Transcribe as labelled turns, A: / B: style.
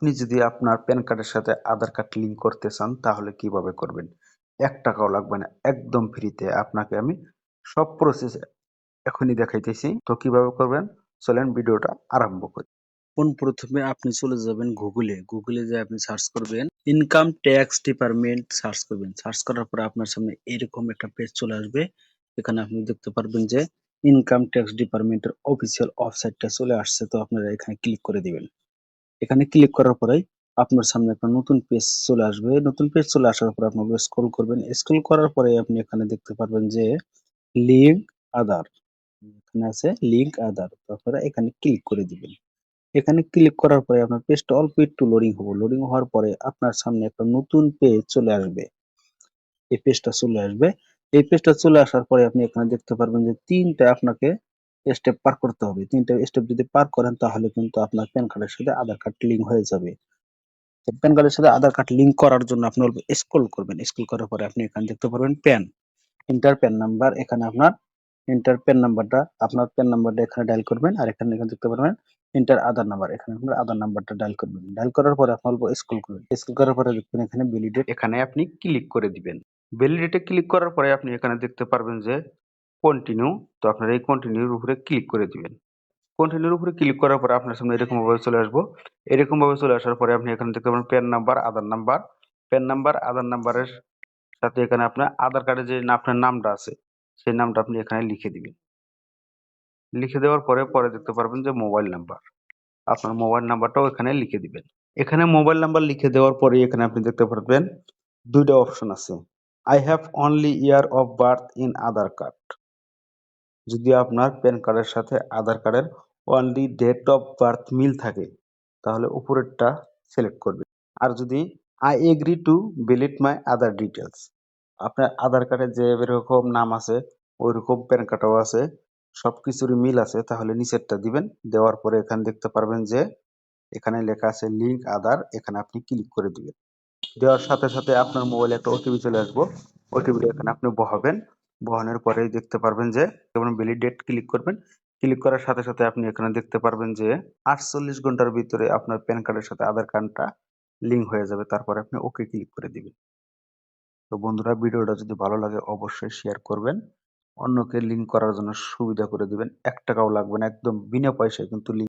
A: আপনি যদি আপনার প্যান কার্ডের সাথে আধার কার্ড লিঙ্ক করতে চান, তাহলে কীভাবে করবেন? এক টাকাও লাগবে না, একদম ফ্রিতে আপনাকে আমি সব প্রসেস এখনই দেখাইতেছি। তো কীভাবে করবেন? চলেন ভিডিওটা আরম্ভ করি।
B: কোন প্রথমে আপনি চলে যাবেন গুগলে গুগলে যে আপনি সার্চ করবেন ইনকাম ট্যাক্স ডিপার্টমেন্ট সার্চ করবেন। সার্চ করার পর আপনার সামনে এরকম একটা পেজ চলে আসবে। এখানে আপনি দেখতে পারবেন যে ইনকাম ট্যাক্স ডিপার্টমেন্টের অফিসিয়াল ওয়েবসাইটটা চলে আসছে। তো আপনারা এখানে ক্লিক করে দিবেন। এখানে ক্লিক করার পরেই আপনার সামনে একটা নতুন পেজ চলে আসবে। নতুন পেজ চলে আসার পর আপনি স্ক্রল করবেন। স্ক্রল করার পরে আপনি এখানে দেখতে পারবেন যে লিঙ্ক আধার এখানে আছে লিঙ্ক আধার তো আপনারা এখানে ক্লিক করে দিবেন। এখানে ক্লিক করার পরে আপনার পেজটা অল্প একটু লোডিং হবে। লোডিং হওয়ার পরে আপনার সামনে একটা নতুন পেজ চলে আসবে। এই পেজটা চলে আসবে। এই পেজটা চলে আসার পরে আপনি এখানে দেখতে পারবেন যে তিনটা আপনাকে স্টেপ পার করতে হবে। তিনটা স্টেপ যদি পার করেন, তাহলে কিন্তু আপনার প্যান কার্ডের সাথে আধার কার্ড লিঙ্ক হয়ে যাবে। প্যান কার্ডের সাথে আধার কার্ড লিঙ্ক করার জন্য আপনি অল্প স্ক্রল করবেন। স্ক্রল করার পরে আপনি এখানে দেখতে পারবেন প্যান ইন্টার প্যান নাম্বার এখানে আপনার ইন্টার প্যান নাম্বারটা আপনার প্যান নাম্বারটা এখানে ডায়াল করবেন আর এখানে এখানে দেখতে পারবেন ইন্টার আধার নাম্বার এখানে আপনার আধার নাম্বারটা ডায়াল করবেন। ডায়াল করার পরে আপনি অল্প স্ক্রল করবেন। স্ক্রল করার পরে দেখবেন এখানে ভ্যালিডেট
A: এখানে আপনি ক্লিক করে দিবেন। ভ্যালিডিটি ক্লিক করার পরে আপনি এখানে দেখতে পারবেন যে কন্টিনিউ তো আপনার এই কন্টিনিউর উপরে ক্লিক করে দিবেন। কন্টিনিউর উপরে ক্লিক করার পরে আপনার সামনে এরকম ভাবে চলে আসব। এরকম ভাবে চলে আসার পরে আপনি এখানে দেখতে পাবেন PAN number Aadhaar number PAN number Aadhaar নাম্বারের সাথে এখানে আপনার আধার কার্ডে যে আপনার নামটা আছে, সেই নামটা আপনি এখানে লিখে দিবেন। লিখে দেওয়ার পরে পরে দেখতে পারবেন যে মোবাইল নাম্বার আপনার মোবাইল নাম্বারটাও এখানে লিখে দিবেন। এখানে মোবাইল নাম্বার লিখে দেওয়ার পরে এখানে আপনি দেখতে পারবেন দুইটা অপশন আছে। I have only year of birth in Aadhaar card যদি আপনার প্যান কার্ডের সাথে আধার কার্ডের অনলি ডেট অফ বার্থ মিল থাকে, তাহলে উপরেরটা সিলেক্ট করবে। আর যদি I agree to validate my other details আপনার আধার কার্ডে যে এরকম নাম আছে ওই রকম প্যান কার্ডও আছে সব কিছুরই মিল আছে, তাহলে নিচেরটা দিবেন। দেওয়ার পরে এখানে দেখতে পারবেন যে এখানে লেখা আছে লিঙ্ক আধার, এখানে আপনি ক্লিক করে দিবেন। দেওয়ার সাথে সাথে আপনার মোবাইলে একটা ওটিপি চলে আসব। ওটিপিটা এখানে আপনি বহাবেন। বহানোর পরে দেখতে পারবেন যে, যেমন ভ্যালিডেট ক্লিক করবেন ক্লিক করার সাথে সাথে আপনি এখানে দেখতে পারবেন যে, আটচল্লিশ ঘণ্টার ভিতরে আপনার প্যান কার্ডের সাথে আধার কার্ডটা লিঙ্ক হয়ে যাবে। তারপরে আপনি ওকে ক্লিক করে দিবেন। তো বন্ধুরা, ভিডিওটা যদি ভালো লাগে অবশ্যই শেয়ার করবেন। অন্যকে লিঙ্ক করার জন্য সুবিধা করে দিবেন। এক টাকাও লাগবে না, একদম বিনা পয়সায় কিন্তু লিঙ্ক